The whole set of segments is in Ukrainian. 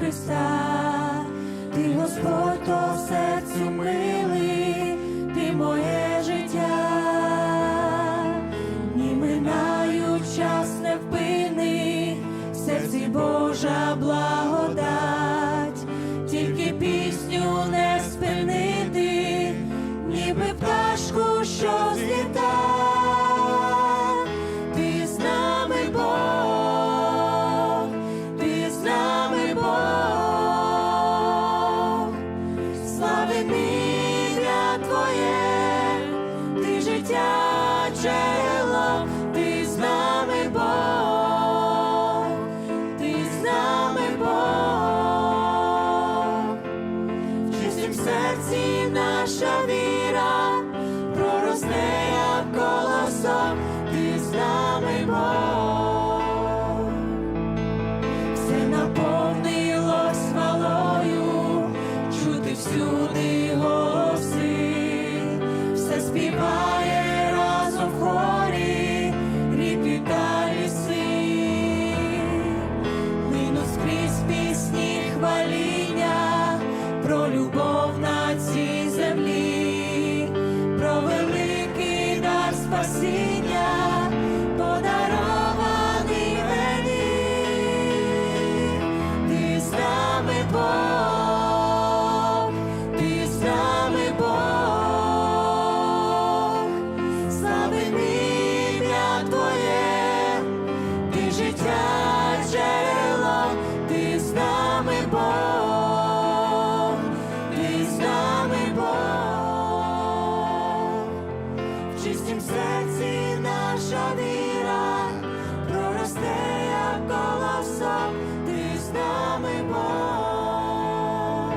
Христа, ти Господь, все в чистім серці наша віра проросте, як колосок, ти з нами Бог.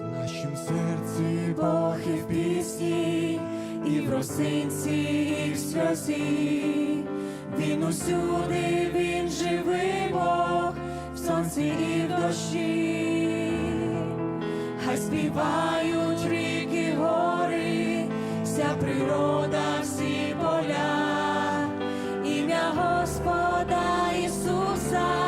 В нашім серці Бог і в пісні, і в росинці, і в сльозі. Він усюди, він живий Бог, в сонці і в дощі. Хай співають ріки, гори, вся природа, всі поля, ім'я Господа Ісуса,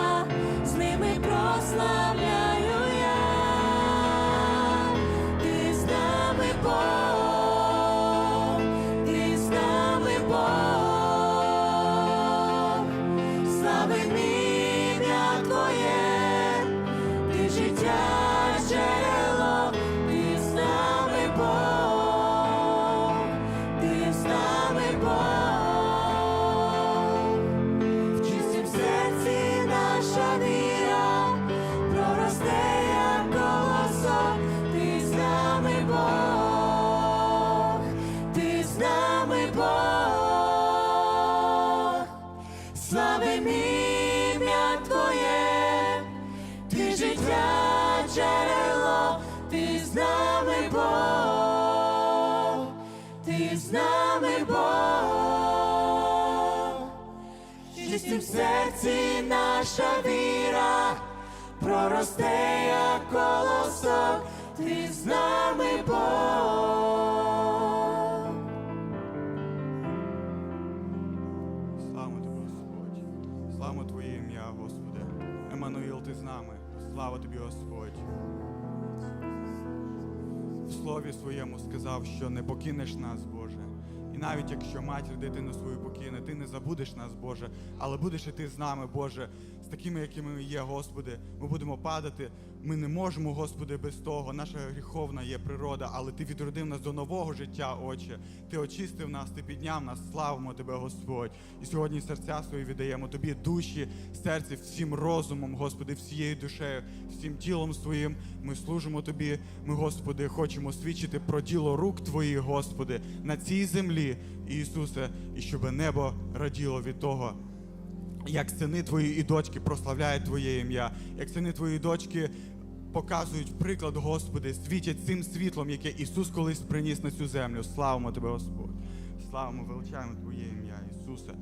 славим ім'я Твоє, ти життя джерело, ти з нами Бог, ти з нами Бог, в серці наша віра проросте, як колосок, ти з нами Слава тобі, Господь! В слові своєму сказав, що не покинеш нас, Боже. І навіть якщо матір дитину свою покине, ти не забудеш нас, Боже, але будеш і ти з нами, Боже, з такими, якими ми є, Господи. Ми будемо падати. Ми не можемо, Господи, без того. Наша гріховна є природа, але Ти відродив нас до нового життя, Отче. Ти очистив нас, Ти підняв нас, славимо Тебе, Господь. І сьогодні серця свої віддаємо Тобі душі, серце, всім розумом, Господи, всією душею, всім тілом своїм. Ми служимо Тобі. Ми, Господи, хочемо свідчити про діло рук Твоїх, Господи, на цій землі, Ісусе, і щоб небо раділо від того. Як сини твої і дочки прославляють Твоє ім'я, як сини твої дочки показують приклад, Господи, світять цим світлом, яке Ісус колись приніс на цю землю. Славимо Тебе, Господь. Славимо, величаємо Твоє ім'я, Ісусе.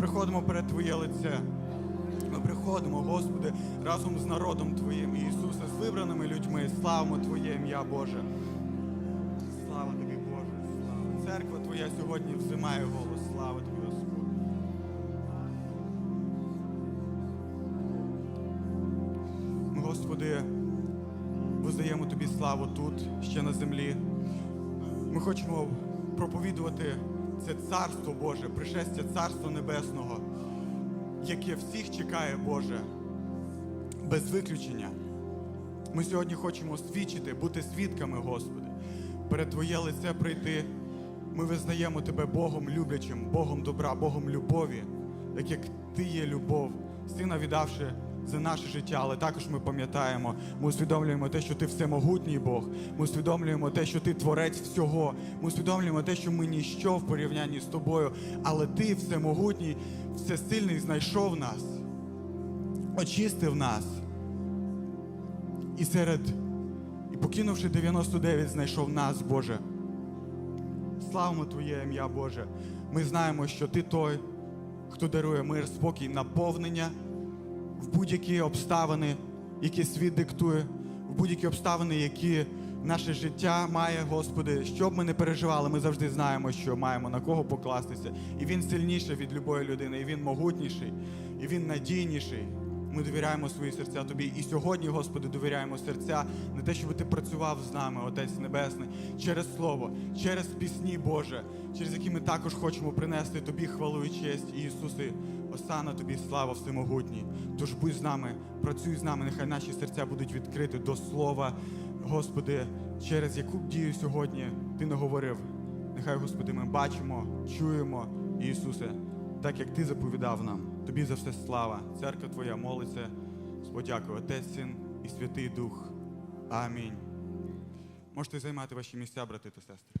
Приходимо перед Твоє лице. Ми приходимо, Господи, разом з народом Твоїм, Ісусе, з вибраними людьми. Славимо Твоє ім'я, Боже. Слава Тобі, Боже. Слава. Церква Твоя сьогодні взимає голос. Слава Тобі, Господь. Ми, Господи, воздаємо Тобі славу тут, ще на землі. Ми хочемо проповідувати це царство Боже, пришестя Царства Небесного, яке всіх чекає, Боже, без виключення. Ми сьогодні хочемо свідчити, бути свідками, Господи, перед Твоє лице прийти. Ми визнаємо Тебе Богом люблячим, Богом добра, Богом любові, так як Ти є любов, Сина віддавши за наше життя, але також ми пам'ятаємо, ми усвідомлюємо те, що ти всемогутній Бог. Ми усвідомлюємо те, що ти творець всього. Ми усвідомлюємо те, що ми ніщо в порівнянні з тобою, але ти всемогутній, всесильний, знайшов нас, очистив нас. І серед, і покинувши 99, знайшов нас, Боже. Славимо Твоє ім'я, Боже. Ми знаємо, що Ти той, хто дарує мир, спокій, наповнення в будь-які обставини, які світ диктує, в будь-які обставини, які наше життя має, Господи. Що б ми не переживали, ми завжди знаємо, що маємо на кого покластися. І Він сильніший від любої людини, і Він могутніший, і Він надійніший. Ми довіряємо свої серця тобі. І сьогодні, Господи, довіряємо серця на те, щоб ти працював з нами, Отець Небесний, через Слово, через пісні, Боже, через які ми також хочемо принести Тобі хвалу і честь. І Ісусе, осана Тобі слава всемогутній. Тож будь з нами, працюй з нами, нехай наші серця будуть відкриті до Слова, Господи, через яку дію сьогодні Ти не говорив. Нехай, Господи, ми бачимо, чуємо, Ісусе, так як Ти заповідав нам. Тобі за все слава. Церква Твоя молиться. Сподякую, Отець, Син і Святий Дух. Амінь. Можете займати ваші місця, брати та сестри.